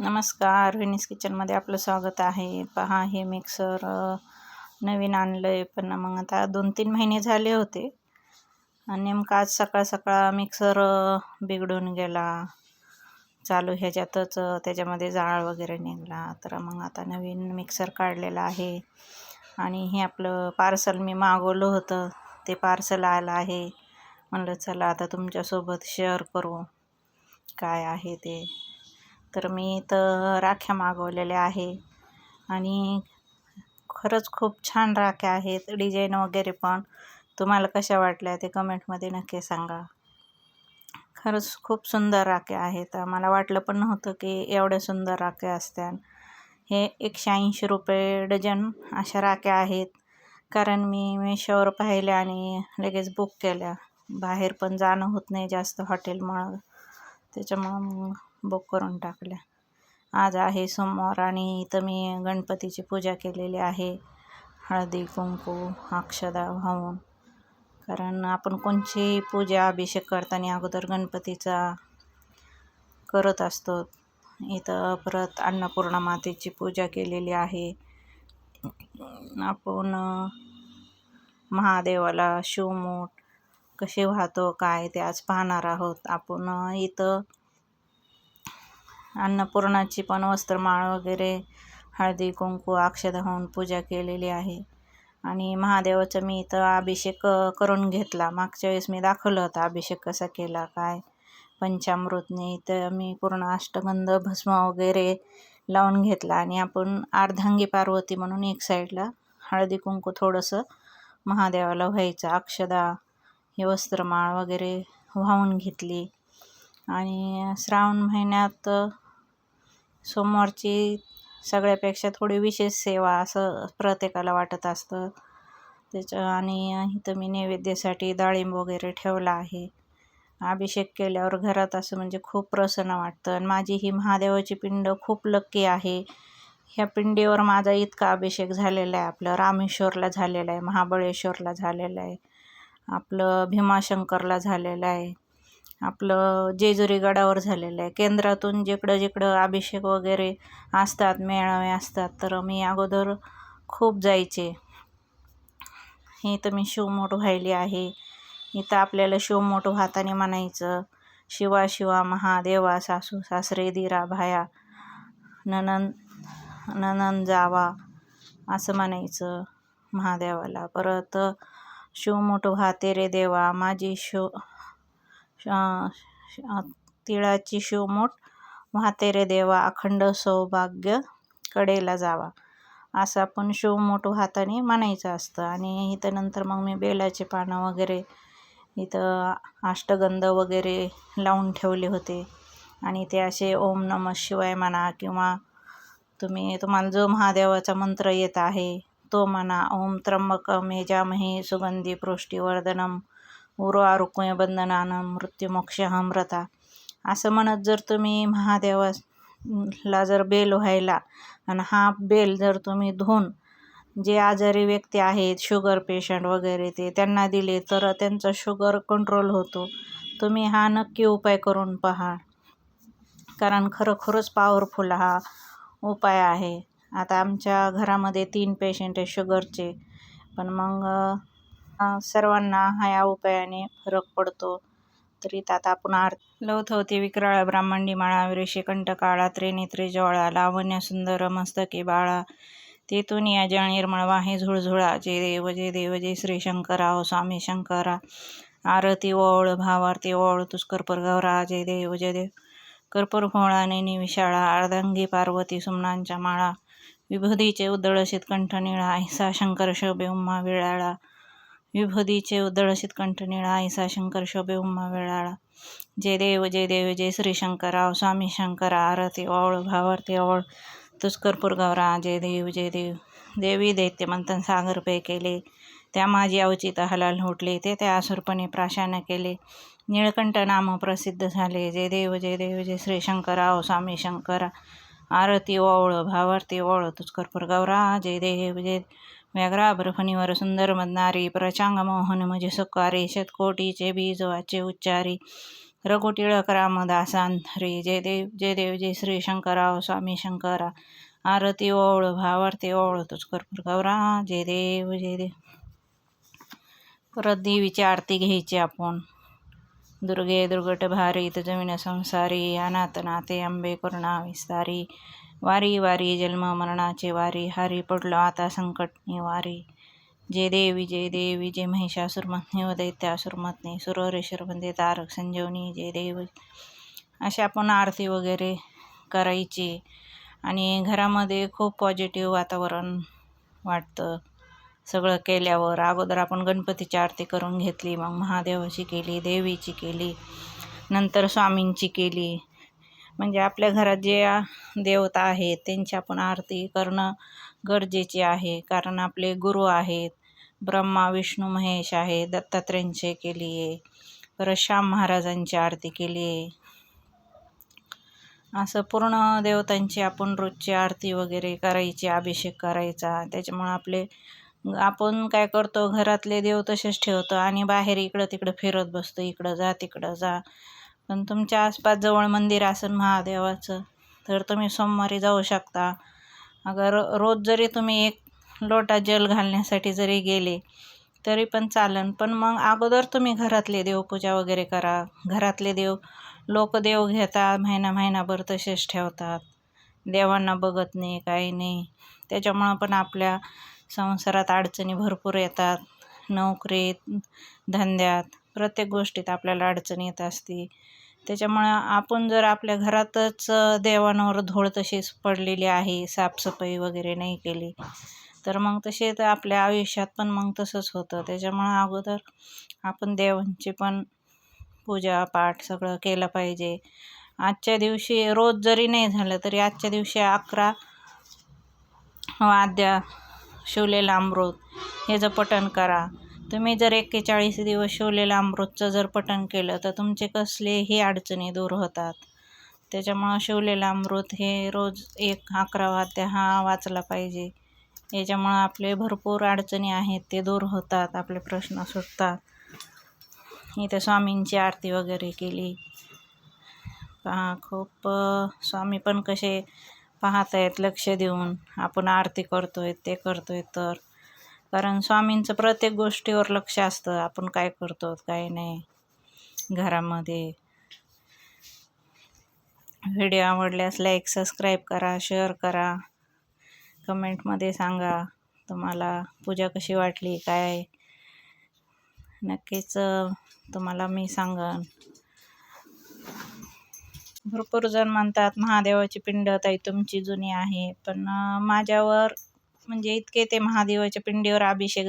नमस्कार विनीस किचनमध्ये आपलं स्वागत आहे. पहा हे मिक्सर नवीन आणलं आहे पण मग आता दोन तीन महिने झाले होते. आणि नेमकं आज सकाळ सकाळ मिक्सर बिघडून गेला. चालू ह्याच्यातच त्याच्यामध्ये जाळ वगैरे निघाला. तर मग आता नवीन मिक्सर काढलेला आहे. आणि हे आपलं पार्सल मी मागवलं होतं. ते पार्सल आलं आहे. म्हणलं चला आता तुमच्यासोबत शेअर करू. काय आहे ते? तर मी इथं राख्या मागवलेल्या आहे. आणि खरंच खूप छान राख्या आहेत डिझाईन वगैरे पण. तुम्हाला कशा वाटल्या ते कमेंटमध्ये नक्की सांगा. खरंच खूप सुंदर राख्या आहेत. मला वाटलं पण नव्हतं की एवढ्या सुंदर राख्या असत्या हे एकशे ऐंशी रुपये डझन अशा राख्या आहेत. कारण मी मेशोवर पाहिल्या आणि लगेच बुक केल्या. बाहेर पण जाणं होत नाही जास्त हॉटेलमुळं. त्याच्यामुळं मग बुक करून टाकल्या. आज आहे सोमवार आणि इथं मी गणपतीची पूजा केलेली आहे. हळदी कुंकू अक्षदा वाहून. कारण आपण कोणची पूजा अभिषेक करताना अगोदर गणपतीचा करत असतो. इथं परत अन्नपूर्णा मातेची पूजा केलेली आहे. आपण महादेवाला शिवमूठ कसे वाहतो काय ते आज पाहणार आहोत. आपण इथं अन्नपूर्णाची पण वस्त्रमाळ वगैरे हळदी कुंकू अक्षदा होऊन पूजा केलेली आहे. आणि महादेवाचं मी इथं अभिषेक करून घेतला. मागच्या वेळेस मी दाखवलं होतं अभिषेक कसा केला काय? पंचामृतने इथं मी पूर्ण अष्टगंध भस्म वगैरे लावून घेतला. आणि आपण अर्धांगी पार्वती म्हणून एक साईडला हळदी कुंकू थोडंसं महादेवाला व्हायचं. अक्षदा हे वस्त्रमाळ वगैरे वाहून घेतली. आणि श्रावण महिन्यात सोमवारची सगळ्यापेक्षा थोडी विशेष सेवा असं प्रत्येकाला वाटत असतं. त्याच्या आणि इथं मी नैवेद्यासाठी डाळिंब वगैरे ठेवला आहे. अभिषेक केल्यावर घरात असं म्हणजे खूप प्रसन्न वाटतं. आणि माझी ही महादेवाची पिंड खूप लक्की आहे. ह्या पिंडीवर माझा इतका अभिषेक झालेला आहे. आपलं रामेश्वरला झालेला आहे महाबळेश्वरला झालेला आहे. आपलं भीमाशंकरला झालेलं आहे. आपलं जेजुरी गडावर झालेलं आहे. केंद्रातून जिकडं जिकडं अभिषेक वगैरे असतात मेळावे असतात तर मी अगोदर खूप जायचे. हे तर मी शिवमोठ व्हायली आहे. इथं आपल्याला शिवमोठ हाताने म्हणायचं शिवा शिवा महादेवा सासू सासरे दिरा भाया ननन ननन जावा असं म्हणायचं महादेवाला. परत शिवमोठ व्हा तेरे देवा माझी शिव तिळाची शिवमूठ म्हातेरे देवा अखंड सौभाग्य कडेला जावा. असं आपण शिवमूठ हाताने म्हणायचं असतं. आणि इथं नंतर मग मी बेलाचे पानं वगैरे इथं अष्टगंध वगैरे लावून ठेवले होते. आणि ते असे ओम नम शिवाय म्हणा किंवा तुम्ही तुम्हाला जो महादेवाचा मंत्र येत आहे तो म्हणा. ओम त्र्यंबक मेजामहे सुगंधी पृष्टीवर्धनम. उर्वारुक्मय बंधनानं मृत्युमोक्षहमृता असं म्हणत जर तुम्ही महादेवाला जर बेल व्हायला आणि हा बेल जर तुम्ही धुवून जे आजारी व्यक्ती आहेत शुगर पेशंट वगैरे ते त्यांना दिले तर त्यांचा शुगर कंट्रोल होतो. तुम्ही हा नक्की उपाय करून पहा. कारण खरोखरच पॉवरफुल हा उपाय आहे. आता आमच्या घरामध्ये तीन पेशंट आहे शुगरचे. पण मग सर्वांना हा या उपायाने फरक पडतो. तरी आता आपण आर लवथवते विक्राळ ब्राह्मणी माळा ऋषिकंठ कंटकाळा त्रिनेत्रे ज्वाळा लावण्य सुंदर मस्तकी बाळा. तेथून या जळ निर्मळ वाहे झुळझुळा. जय देव जय देव जय श्री शंकरा हो स्वामी शंकरा. आरती ओळ भावारती ओळ तुष्करपर गौरा जय देव जय देव. कर्पूर घोळाने निविशाळा अर्धांगी पार्वती सुमनांच्या माळा. विभूतीचे उदळशीत कंठ निळा ऐसा शंकर शोभे उम्मा विळाळा. विभूतीचे उदळसित कंठ निळा ऐसा शंकर शोभे उम्मा वेळाळा. जय देव जय देव जय श्री शंकराव स्वामी शंकरा आरती ओळ भावार्थी ओळ. तुष्करपूर गौरा जय देव जय देव. देवी दैत्य मंथन सागर पे केले. त्या माझी अवचित हलाल हुटले. ते त्या असुरपणे प्राशान केले. निळकंठ नाम प्रसिद्ध झाले. जय देव जय देव जय श्री शंकराव स्वामी शंकरा आरती ओळ भावार्थी ओळ. तुस्करपूर गौरा जय देव जय व्याघ्राभ्रफणीवर सुंदर मदनारी प्रचांग मोहन म्हणजे सुकारी शतकोटीचे बीज वाचे उच्चारी रघुटिळक टिळक जय देव जय देव जय श्री शंकराव स्वामी शंकरा आरती ओळ भावारती ओळ तुझ गौरा जय देव जय देव परत देवीची आरती घ्यायची आपण. दुर्गे दुर्गट भारी जमीन संसारी अनाथ नाते आंबे करुणा विस्तारी वारी वारी जन्म मरणाचे वारी हारी पडलो आता संकट निवारी जय देवी जय देवी जय महिषासुरमथनी व दैत्यासुरमथनी सुररेश्वर वंदे तारक संजीवनी जय देव. अशा आपण आरती वगैरे करायची. आणि घरामध्ये खूप पॉझिटिव्ह वातावरण वाटतं. सगळं केल्यावर अगोदर आपण गणपतीची आरती करून घेतली मग महादेवाची केली देवीची केली नंतर स्वामींची केली. म्हणजे आपल्या घरात जे देवता आहेत त्यांची आपण आरती करणं गरजेचे आहे. कारण आपले गुरु आहेत ब्रह्मा विष्णू महेश आहे दत्तात्रेयांची केली आहे परत श्याम महाराजांची आरती केली आहे. असं पूर्ण देवतांची आपण रोजची आरती वगैरे करायची अभिषेक करायचा. त्याच्यामुळं आपले आपण काय करतो घरातले देव तसेच ठेवतो आणि बाहेर इकडं तिकडं फिरत बसतो इकडं जा तिकडं जा. पण तुमच्या आसपास जवळ मंदिर असेल महादेवाचं तर तुम्ही सोमवारी जाऊ शकता. अगर रोज जरी तुम्ही एक लोटा जल घालण्यासाठी जरी गेले तरी पण चालन. पण मग अगोदर तुम्ही घरातले देवपूजा वगैरे करा. घरातले देव लोक देव घेतात महिना महिनाभर तसेच ठेवतात. देवांना बघत नाही काही नाही. त्याच्यामुळं पण आपल्या संसारात अडचणी भरपूर येतात. नोकरीत धंद्यात प्रत्येक गोष्टीत आपल्याला अडचण येत असते. त्याच्यामुळं आपण जर आपल्या घरातच देवांवर धूळ तशीच पडलेली आहे साफसफाई वगैरे नाही केली तर मग तसे तर आपल्या आयुष्यात पण मग तसंच होतं. त्याच्यामुळं अगोदर आपण देवांची पण पूजा पाठ सगळं केलं पाहिजे. आजच्या दिवशी रोज जरी नाही झालं तरी आजच्या दिवशी अकरा वाद्या शिवलेलं अमृत हे जर पठण करा. तुम्ही जर एक्केचाळीस दिवस शिवलेलं अमृतचं जर पठण केलं तर तुमचे कसलेही अडचणी दूर होतात. त्याच्यामुळं शिवलेलं अमृत हे रोज एक अकरा वाद्या हा वाचला पाहिजे. याच्यामुळं आपले भरपूर अडचणी आहेत ते दूर होतात आपले प्रश्न सुटतात. इथे स्वामींची आरती वगैरे केली. पहा खूप स्वामी पण कसे पाहत आहेत लक्ष देऊन आपण आरती करतोय ते करतोय तर कारण स्वामींचं प्रत्येक गोष्टीवर लक्ष असतं. आपण काय करतो काय नाही. घरामध्ये व्हिडिओ आवडल्यास लाईक सबस्क्राईब करा शेअर करा. कमेंटमध्ये सांगा तुम्हाला पूजा कशी वाटली काय? नक्कीच तुम्हाला मी सांगन. भरपूर जण म्हणतात महादेवाची पिंड ताई तुमची जुनी आहे. पण माझ्यावर म्हणजे इतके ते महादेवाच्या पिंडीवर अभिषेक